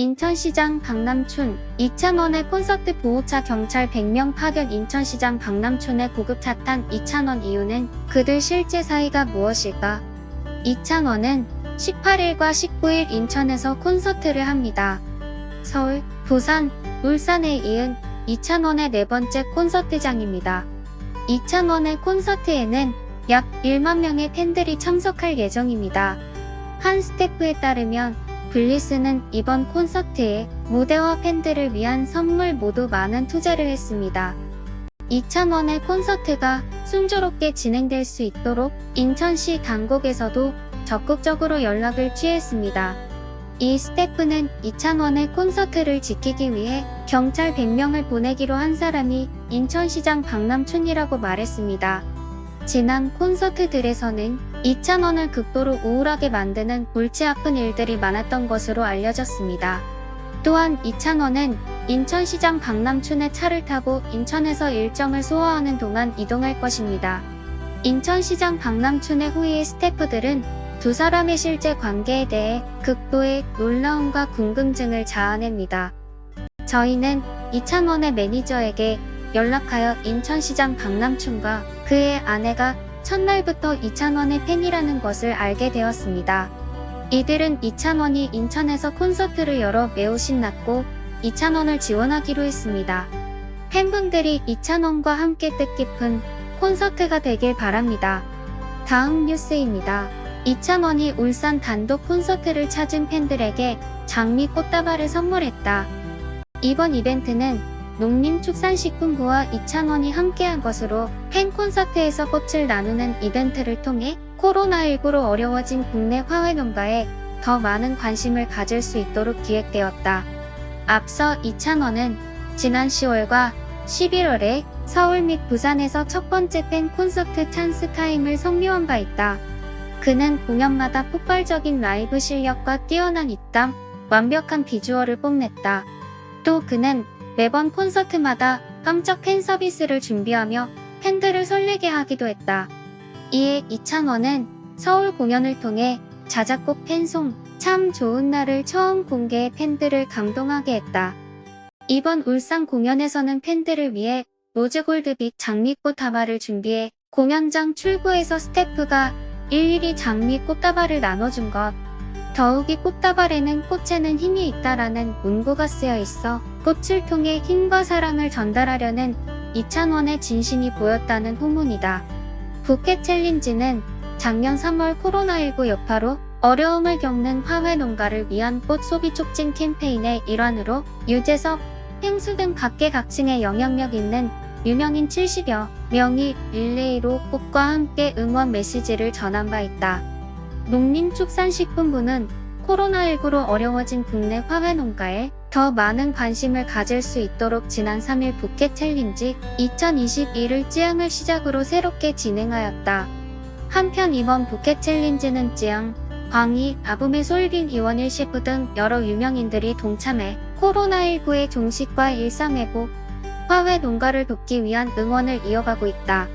인천시장 박남춘 2,000원의 콘서트 보호차 경찰 100명 파견 인천시장 박남춘의 고급 차 탄 2,000원 이유는 그들 실제 사이가 무엇일까? 2,000원은 18일과 19일 인천에서 콘서트를 합니다. 서울, 부산, 울산에 이은 2,000원의 네 번째 콘서트장입니다. 2,000원의 콘서트에는 약 1만 명의 팬들이 참석할 예정입니다. 한 스태프에 따르면 블리스는 이번 콘서트에 무대와 팬들을 위한 선물 모두 많은 투자를 했습니다. 2,000원의 콘서트가 순조롭게 진행될 수 있도록 인천시 당국에서도 적극적으로 연락을 취했습니다. 이 스태프는 2,000원의 콘서트를 지키기 위해 경찰 100명을 보내기로 한 사람이 인천시장 박남춘이라고 말했습니다. 지난 콘서트들에서는 2,000원을 극도로 우울하게 만드는 골치 아픈 일들이 많았던 것으로 알려졌습니다. 또한 2,000원은 인천시장 박남춘의 차를 타고 인천에서 일정을 소화하는 동안 이동할 것입니다. 인천시장 박남춘의 후위의 스태프들은 두 사람의 실제 관계에 대해 극도의 놀라움과 궁금증을 자아냅니다. 저희는 2,000원의 매니저에게 연락하여 인천시장 박남춘과 그의 아내가 첫날부터 2,000원의 팬이라는 것을 알게 되었습니다. 이들은 2,000원이 인천에서 콘서트를 열어 매우 신났고 2,000원을 지원하기로 했습니다. 팬분들이 2,000원과 함께 뜻깊은 콘서트가 되길 바랍니다. 다음 뉴스입니다. 2,000원이 울산 단독 콘서트를 찾은 팬들에게 장미 꽃다발을 선물했다. 이번 이벤트는 농림축산식품부와 2,000원이 함께한 것으로 팬 콘서트에서 꽃을 나누는 이벤트를 통해 코로나19로 어려워진 국내 화훼 농가에 더 많은 관심을 가질 수 있도록 기획되었다. 앞서 2,000원은 지난 10월과 11월에 서울 및 부산에서 첫 번째 팬 콘서트 찬스 타임을 성료한 바 있다. 그는 공연마다 폭발적인 라이브 실력과 뛰어난 입담, 완벽한 비주얼을 뽐냈다. 또 그는 매번 콘서트마다 깜짝 팬 서비스를 준비하며 팬들을 설레게 하기도 했다. 이에 이찬원은 서울 공연을 통해 자작곡 팬송 참 좋은 날을 처음 공개해 팬들을 감동하게 했다. 이번 울산 공연에서는 팬들을 위해 로즈골드빛 장미꽃 다발을 준비해 공연장 출구에서 스태프가 일일이 장미 꽃 다발을 나눠준 것. 더욱이 꽃다발에는 꽃에는 힘이 있다라는 문구가 쓰여 있어 꽃을 통해 힘과 사랑을 전달하려는 이찬원의 진심이 보였다는 후문이다. 부캐 챌린지는 작년 3월 코로나19 여파로 어려움을 겪는 화훼 농가를 위한 꽃 소비 촉진 캠페인의 일환으로 유재석, 펭수 등 각계각층의 영향력 있는 유명인 70여 명이 릴레이로 꽃과 함께 응원 메시지를 전한 바 있다. 농림축산식품부는 코로나19로 어려워진 국내 화훼 농가에 더 많은 관심을 가질 수 있도록 지난 3일 부캐 챌린지 2021을 찌양을 시작으로 새롭게 진행하였다. 한편 이번 부캐 챌린지는 찌양, 광희, 아부메 솔빈 이원일 셰프 등 여러 유명인들이 동참해 코로나19의 종식과 일상 회복, 화훼 농가를 돕기 위한 응원을 이어가고 있다.